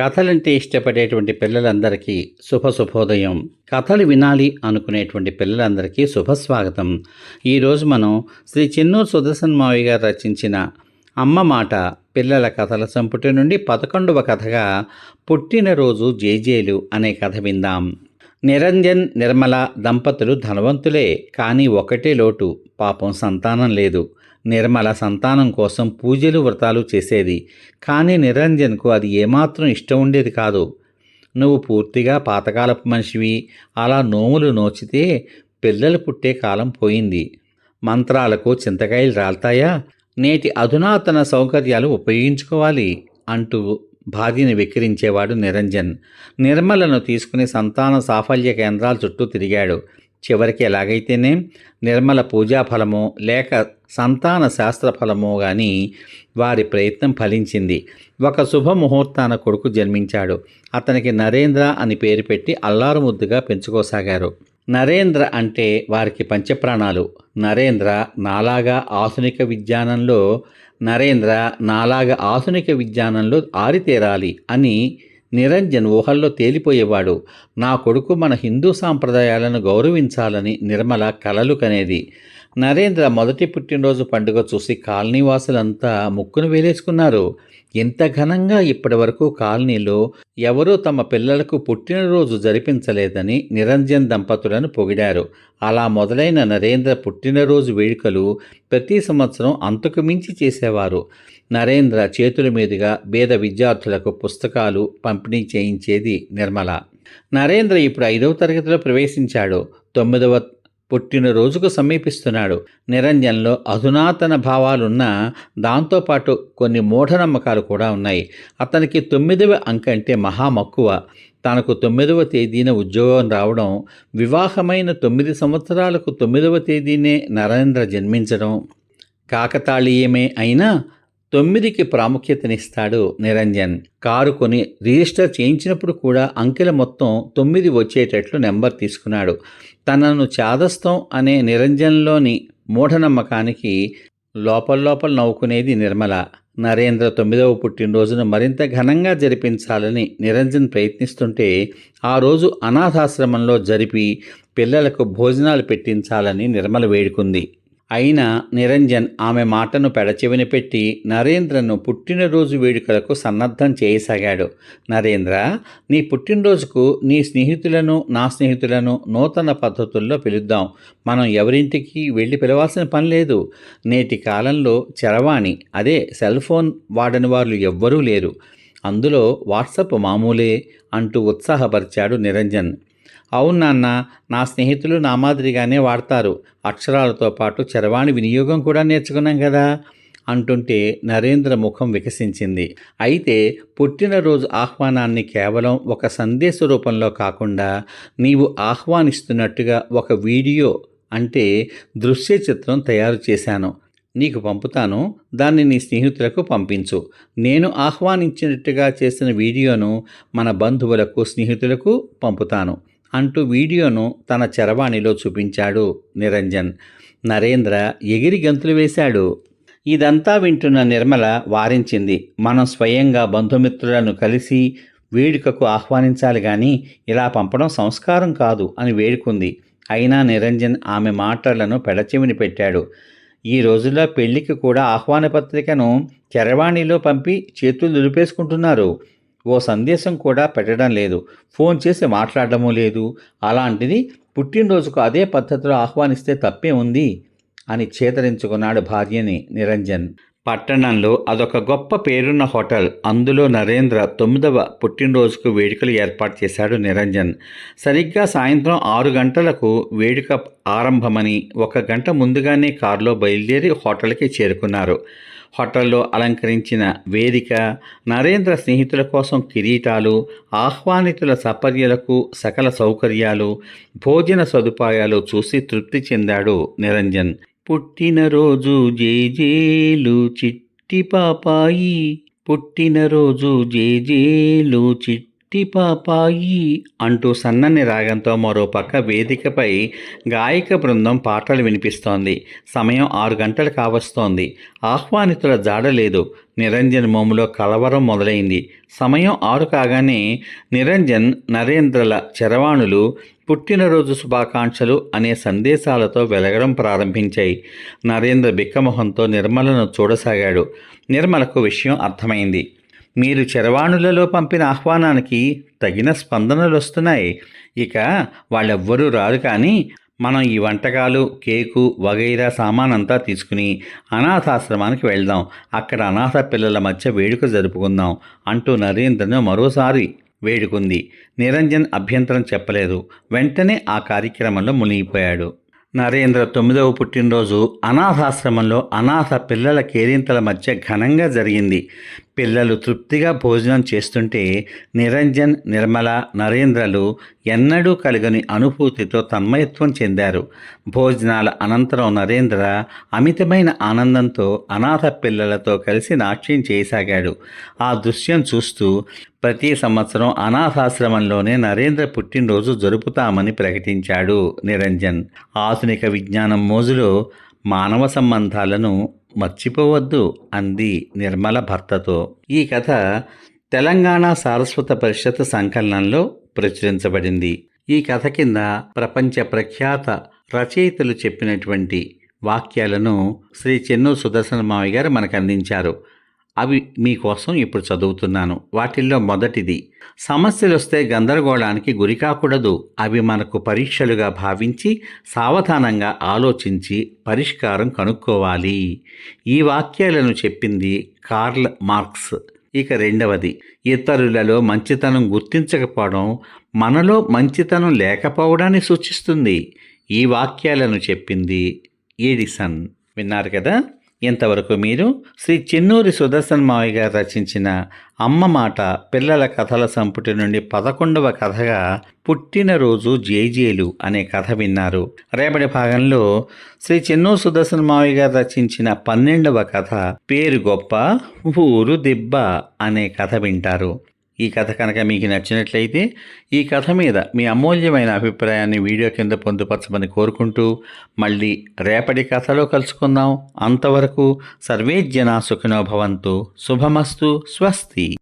కథలంటే ఇష్టపడేటువంటి పిల్లలందరికీ శుభ శుభోదయం. కథలు వినాలి అనుకునేటువంటి పిల్లలందరికీ శుభస్వాగతం ఈరోజు మనం శ్రీ చెన్నూరు సుదర్శన్ మావి గారు రచించిన అమ్మ మాట పిల్లల కథల సంపుటి నుండి పదకొండవ కథగా పుట్టినరోజు జేజేలు అనే కథ విందాం. నిరంజన్ నిర్మల దంపతులు ధనవంతులే కానీ ఒకటే లోటు పాపం సంతానం లేదు. నిర్మల సంతానం కోసం పూజలు వ్రతాలు చేసేది. కానీ నిరంజన్కు అది ఏమాత్రం ఇష్టం ఉండేది కాదు. నువ్వు పూర్తిగా పాతకాలపు మనిషివి. అలా నోములు నోచితే పిల్లలు పుట్టే కాలం పోయింది. మంత్రాలకు చింతకాయలు రాల్తాయా? నేటి అధునాతన సౌకర్యాలు ఉపయోగించుకోవాలి అంటూ భార్యని వెక్కిరించేవాడు నిరంజన్. నిర్మలను తీసుకుని సంతాన సాఫల్య కేంద్రాల చుట్టూ తిరిగాడు. చివరికి ఎలాగైతేనే నిర్మల పూజా ఫలమో లేక సంతాన శాస్త్ర ఫలమో కానీ వారి ప్రయత్నం ఫలించింది. ఒక శుభముహూర్తాన కొడుకు జన్మించాడు. అతనికి నరేంద్ర అని పేరు పెట్టి అల్లారు ముద్దుగా పెంచుకోసాగారు. నరేంద్ర అంటే వారికి పంచప్రాణాలు. నరేంద్ర నాలాగా ఆధునిక విజ్ఞానంలో నరేంద్ర నాలాగా ఆధునిక విజ్ఞానంలో ఆరితేరాలి అని నిరంజన్ ఊహల్లో తేలిపోయేవాడు. నా కొడుకు మన హిందూ సాంప్రదాయాలను గౌరవించాలని నిర్మల కలలు కనేది నరేంద్ర మొదటి పుట్టినరోజు పండుగ చూసి కాలనీవాసులంతా ముక్కును వేలేసుకున్నారు. ఇంత ఘనంగా ఇప్పటి వరకు కాలనీలో ఎవరూ తమ పిల్లలకు పుట్టినరోజు జరిపించలేదని నిరంజన్ దంపతులను పొగిడారు. అలా మొదలైన నరేంద్ర పుట్టినరోజు వేడుకలు ప్రతి సంవత్సరం అంతకు మించి చేసేవారు. నరేంద్ర చేతుల మీదుగా పేద విద్యార్థులకు పుస్తకాలు పంపిణీ చేయించేది నిర్మల. నరేంద్ర ఇప్పుడు ఐదవ తరగతిలో ప్రవేశించాడు. తొమ్మిదవ పుట్టినరోజుకు సమీపిస్తున్నాడు. నిరంజన్లో అధునాతన భావాలున్న దాంతోపాటు కొన్ని మూఢనమ్మకాలు కూడా ఉన్నాయి. అతనికి తొమ్మిదవ అంకంటే మహా మహామక్కువ తనకు తొమ్మిదవ తేదీన ఉద్యోగం రావడం వివాహమైన తొమ్మిది సంవత్సరాలకు తొమ్మిదవ తేదీనే నరేంద్ర జన్మించడం. కాకతాళీయమే అయినా తొమ్మిదికి ప్రాముఖ్యతనిస్తాడు నిరంజన్. కారు కొని రిజిస్టర్ చేయించినప్పుడు కూడా అంకెల మొత్తం తొమ్మిది వచ్చేటట్లు నెంబర్ తీసుకున్నాడు. తనను చాదస్తం అనే నిరంజన్లోని మూఢనమ్మకానికి లోపల్లోపల నవ్వుకునేది నిర్మల. నరేంద్ర తొమ్మిదవ పుట్టినరోజును మరింత ఘనంగా జరిపించాలని నిరంజన్ ప్రయత్నిస్తుంటే ఆ రోజు అనాథాశ్రమంలో జరిపి పిల్లలకు భోజనాలు పెట్టించాలని నిర్మల వేడుకుంది. అయినా నిరంజన్ ఆమె మాటను పెడచెవిన పెట్టి నరేంద్రను పుట్టినరోజు వేడుకలకు సన్నద్ధం చేయసాగాడు. నరేంద్ర నీ పుట్టినరోజుకు నీ స్నేహితులను నా స్నేహితులను నూతన పద్ధతుల్లో పిలుద్దాం. మనం ఎవరింటికి వెళ్ళి పిలవాల్సిన పని లేదు. నేటి కాలంలో చరవాణి అదే సెల్ ఫోన్ వాడని వాళ్ళు ఎవ్వరూ లేరు. అందులో వాట్సప్ మామూలే అంటూ ఉత్సాహపరిచాడు నిరంజన్. అవును నాన్న నా స్నేహితులు నా మాదిరిగానే వాడతారు. అక్షరాలతో పాటు చరవాణి వినియోగం కూడా నేర్చుకున్నాం కదా అంటుంటే నరేంద్ర ముఖం వికసించింది. అయితే పుట్టినరోజు ఆహ్వానాన్ని కేవలం ఒక సందేశ రూపంలో కాకుండా నీవు ఆహ్వానిస్తున్నట్టుగా ఒక వీడియో అంటే దృశ్య చిత్రం తయారు చేశాను. నీకు పంపుతాను దాన్ని నీ స్నేహితులకు పంపించు. నేను ఆహ్వానించినట్టుగా చేసిన వీడియోను మన బంధువులకు స్నేహితులకు పంపుతాను. అంటూ వీడియోను తన చరవాణిలో చూపించాడు నిరంజన్. నరేంద్ర ఎగిరి గంతులు వేశాడు. ఇదంతా వింటున్న నిర్మల వారించింది. మనం స్వయంగా బంధుమిత్రులను కలిసి వేడుకకు ఆహ్వానించాలి కానీ ఇలా పంపడం సంస్కారం కాదు అని వేడుకుంది. అయినా నిరంజన్ ఆమె మాటలను పెడచెవిని పెట్టాడు. ఈ రోజుల్లో పెళ్ళికి కూడా ఆహ్వాన పత్రికను చరవాణిలో పంపి చేతులు దులిపేసుకుంటున్నారు. ఓ సందేశం కూడా పెట్టడం లేదు. ఫోన్ చేసి మాట్లాడడమూ లేదు. అలాంటిది పుట్టినరోజుకు అదే పద్ధతిలో ఆహ్వానిస్తే తప్పే ఉంది? అని చేతరించుకున్నాడు భార్యని నిరంజన్. పట్టణంలో అదొక గొప్ప పేరున్న హోటల్. అందులో నరేంద్ర తొమ్మిదవ పుట్టినరోజుకు వేడుకలు ఏర్పాటు చేశాడు నిరంజన్. సరిగ్గా సాయంత్రం ఆరు గంటలకు వేడుక ఆరంభమని ఒక గంట ముందుగానే కారులో బయలుదేరి హోటల్కి చేరుకున్నారు. హోటల్లో అలంకరించిన వేదిక నరేంద్ర స్నేహితుల కోసం కిరీటాలు ఆహ్వానితుల సపర్యలకు సకల సౌకర్యాలు భోజన సదుపాయాలు చూసి తృప్తి చెందాడు నిరంజన్. పుట్టినరోజు జేజేలు చిట్టి పాపాయి. పుట్టినరోజు జేజేలు చిట్టి చిట్టి పాపాయి అంటూ సన్నని రాగంతో మరో పక్క వేదికపై గాయక బృందం పాటలు వినిపిస్తోంది. సమయం ఆరు గంటలు కావస్తోంది. ఆహ్వానితుల జాడ లేదు. నిరంజన్ మోములో కలవరం మొదలైంది. సమయం ఆరు కాగానే నిరంజన్ నరేంద్రల చరవాణులు పుట్టినరోజు శుభాకాంక్షలు అనే సందేశాలతో వెలగడం ప్రారంభించాయి. నరేంద్ర బిక్కమొహంతో నిర్మలను చూడసాగాడు. నిర్మలకు విషయం అర్థమైంది. మీరు చరవాణులలో పంపిన ఆహ్వానానికి తగిన స్పందనలు వస్తున్నాయి ఇక వాళ్ళెవ్వరూ రారు కానీ మనం ఈ వంటకాలు కేకు వగైరా సామానంతా తీసుకుని అనాథాశ్రమానికి వెళ్దాం. అక్కడ అనాథ పిల్లల మధ్య వేడుక జరుపుకుందాం అంటూ నరేంద్రను మరోసారి వేడుకుంది. నిరంజన్ అభ్యంతరం చెప్పలేదు. వెంటనే ఆ కార్యక్రమంలో మునిగిపోయాడు. నరేంద్ర తొమ్మిదవ పుట్టినరోజు అనాథాశ్రమంలో అనాథ పిల్లల కేరింతల మధ్య ఘనంగా జరిగింది. పిల్లలు తృప్తిగా భోజనం చేస్తుంటే నిరంజన్ నిర్మల నరేంద్రలు ఎన్నడూ కలిగని అనుభూతితో తన్మయత్వం చెందారు. భోజనాల అనంతరం నరేంద్ర అమితమైన ఆనందంతో అనాథ పిల్లలతో కలిసి నాట్యం చేయసాగాడు. ఆ దృశ్యం చూస్తూ ప్రతి సంవత్సరం అనాథాశ్రమంలోనే నరేంద్ర పుట్టినరోజు జరుపుతామని ప్రకటించాడు నిరంజన్. ఆధునిక విజ్ఞానం మోజులో మానవ సంబంధాలను మర్చిపోవద్దు అంది నిర్మల భర్తతో. ఈ కథ తెలంగాణ సారస్వత పరిషత్ సంకలనంలో ప్రచురించబడింది. ఈ కథ కింద ప్రపంచ ప్రఖ్యాత రచయితలు చెప్పినటువంటి వాక్యాలను శ్రీ చెన్ను సుదర్శన మావి గారు మనకు అందించారు. అవి మీకోసం ఇప్పుడు చదువుతున్నాను. వాటిల్లో మొదటిది సమస్యలు వస్తే గందరగోళానికి గురి కాకూడదు అవి మనకు పరీక్షలుగా భావించి సావధానంగా ఆలోచించి పరిష్కారం కనుక్కోవాలి. ఈ వాక్యాలను చెప్పింది కార్ల్ మార్క్స్. ఇక రెండవది ఇతరులలో మంచితనం గుర్తించకపోవడం మనలో మంచితనం లేకపోవడాన్ని సూచిస్తుంది. ఈ వాక్యాలను చెప్పింది ఏడిసన్ విన్నారు కదా? ఇంతవరకు మీరు శ్రీ చెన్నూరి సుదర్శన్ మావి గారు రచించిన అమ్మ మాట పిల్లల కథల సంపుటి నుండి పదకొండవ కథగా పుట్టినరోజు జేజేలు అనే కథ విన్నారు. రేపటి భాగంలో శ్రీ చెన్నూరు సుదర్శన్ మావయ్య గారు రచించిన పన్నెండవ కథ పేరు గొప్ప ఊరు దిబ్బ అనే కథ వింటారు. ఈ కథ కనుక మీకు నచ్చినట్లయితే ఈ కథ మీద మీ అమూల్యమైన అభిప్రాయాన్ని వీడియో కింద పొందుపరచమని కోరుకుంటూ మళ్ళీ రేపటి కథలో కలుసుకుందాం. అంతవరకు సర్వే జనా శుభమస్తు. స్వస్తి.